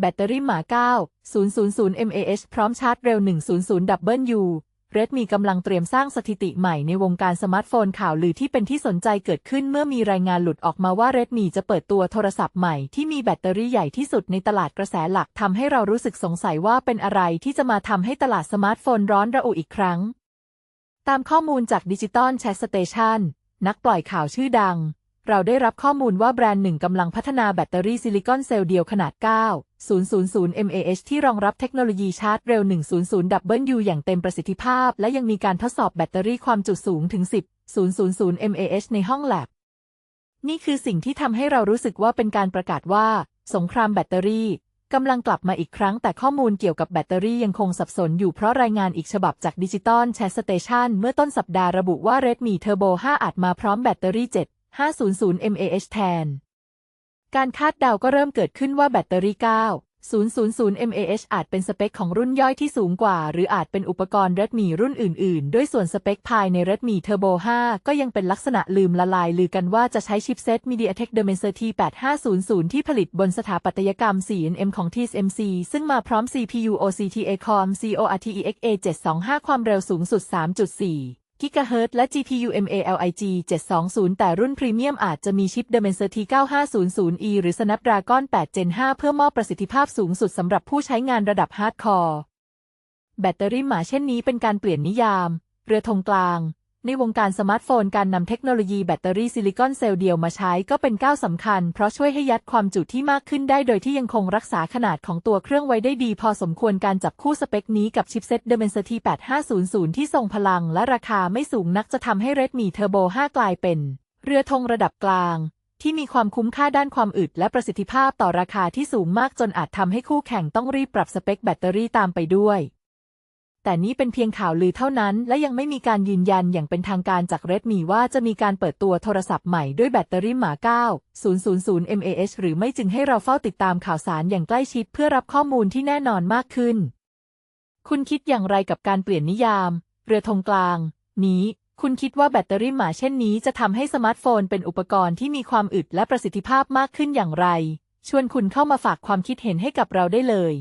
แบตเตอรี่หมา 9 000 mAh พร้อมชาร์จเร็ว 100 W Redmi กำลังเตรียมสร้างสถิติใหม่ในวงการสมาร์ทโฟนข่าวลือที่เป็นที่สนใจเกิดขึ้นเมื่อมีรายงานหลุดออกมาว่า Redmi จะเปิดตัวโทรศัพท์ใหม่ที่มีแบตเตอรี่ใหญ่ที่สุดในตลาดกระแสหลักทำให้เรารู้สึกสงสัยว่าเป็นอะไรที่จะมาทำให้ตลาดสมาร์ทโฟนร้อนระอุอีกครั้ง ตามข้อมูลจากดิจิตอลแชทสเตชันนักปล่อยข่าวชื่อดัง เราได้รับข้อมูลว่าแบรนด์หนึ่งกำลังพัฒนาแบตเตอรี่ซิลิคอนเซลล์เดียวขนาด 9 000 mAh ที่รองรับเทคโนโลยีชาร์จเร็ว 100 W อย่างเต็มประสิทธิภาพ และยังมีการทดสอบแบตเตอรี่ความจุสูงถึง 10 000 mAh ในห้องแลบ นี่คือสิ่งที่ทำให้เรารู้สึกว่าเป็นการประกาศว่า สงครามแบตเตอรี่กำลังกลับมาอีกครั้งแต่ข้อมูลเกี่ยวกับแบตเตอรี่ยังคงสับสนอยู่เพราะรายงานอีกฉบับจากดิจิตอลแชทสเตชันเมื่อต้นสัปดาห์ระบุว่า Redmi Turbo 5 อาจมาพร้อมแบตเตอรี่7 500 mAh แทน การคาดเดาก็เริ่มเกิดขึ้นว่าแบตเตอรี่ 9 000 mAh อาจเป็นสเปคของรุ่นย่อยที่สูงกว่า หรืออาจเป็นอุปกรณ์ Redmi รุ่นอื่น ๆ ด้วยส่วนสเปคภายใน Redmi Turbo 5 ก็ยังเป็นลักษณะลืมละลายลือกันว่าจะใช้ชิปเซต MediaTek Dimensity 8500 ที่ผลิตบนสถาปัตยกรรม 4nm ของ TSMC ซึ่งมาพร้อม CPU OCTA Core CORTEX A725 ความเร็วสูงสุด 3.4 กิกะเฮิรตและ GPU MALIG 720 แต่รุ่นพรีเมียมอาจจะมีชิป Dimensity 9500E หรือ Snapdragon 8 Gen 5 เพื่อมอบประสิทธิภาพสูงสุดสำหรับผู้ใช้งานระดับฮาร์ดคอร์ แบตเตอรี่หมาเช่นนี้เป็นการเปลี่ยนนิยาม เรือธงกลาง ในวงการสมาร์ทโฟนการนำเทคโนโลยีแบตเตอรี่ซิลิคอนเซลล์เดียวมาใช้ก็เป็นก้าวสำคัญ เพราะช่วยให้ยัดความจุที่มากขึ้นได้โดยที่ยังคงรักษาขนาดของตัวเครื่องไว้ได้ดี พอสมควรการจับคู่สเปคนี้กับชิปเซ็ต Dimensity 8500 ที่ทรงพลังและราคาไม่สูงนักจะทำให้ Redmi Turbo 5 กลายเป็น เรือธงระดับกลาง ที่มีความคุ้มค่าด้านความอึดและประสิทธิภาพต่อราคาที่สูงมากจนอาจทำให้คู่แข่งต้องรีบปรับสเปคแบตเตอรี่ตามไปด้วย แต่นี้เป็นเพียงข่าวลือเท่านั้น และยังไม่มีการยืนยันอย่างเป็นทางการจาก Redmi ว่าจะมีการเปิดตัวโทรศัพท์ใหม่ด้วยแบตเตอรี่หมา 9 000 mAh หรือไม่จึงให้เราเฝ้าติดตามข่าวสารอย่างใกล้ชิดเพื่อรับข้อมูลที่แน่นอนมากขึ้น คุณคิดอย่างไรกับการเปลี่ยนนิยาม เรือธงกลาง นี้ คุณคิดว่าแบตเตอรี่หมาเช่นนี้จะทำให้สมาร์ทโฟนเป็นอุปกรณ์ที่มีความอึดและประสิทธิภาพมากขึ้นอย่างไร ชวนคุณเข้ามาฝากความคิดเห็นให้กับเราได้เลย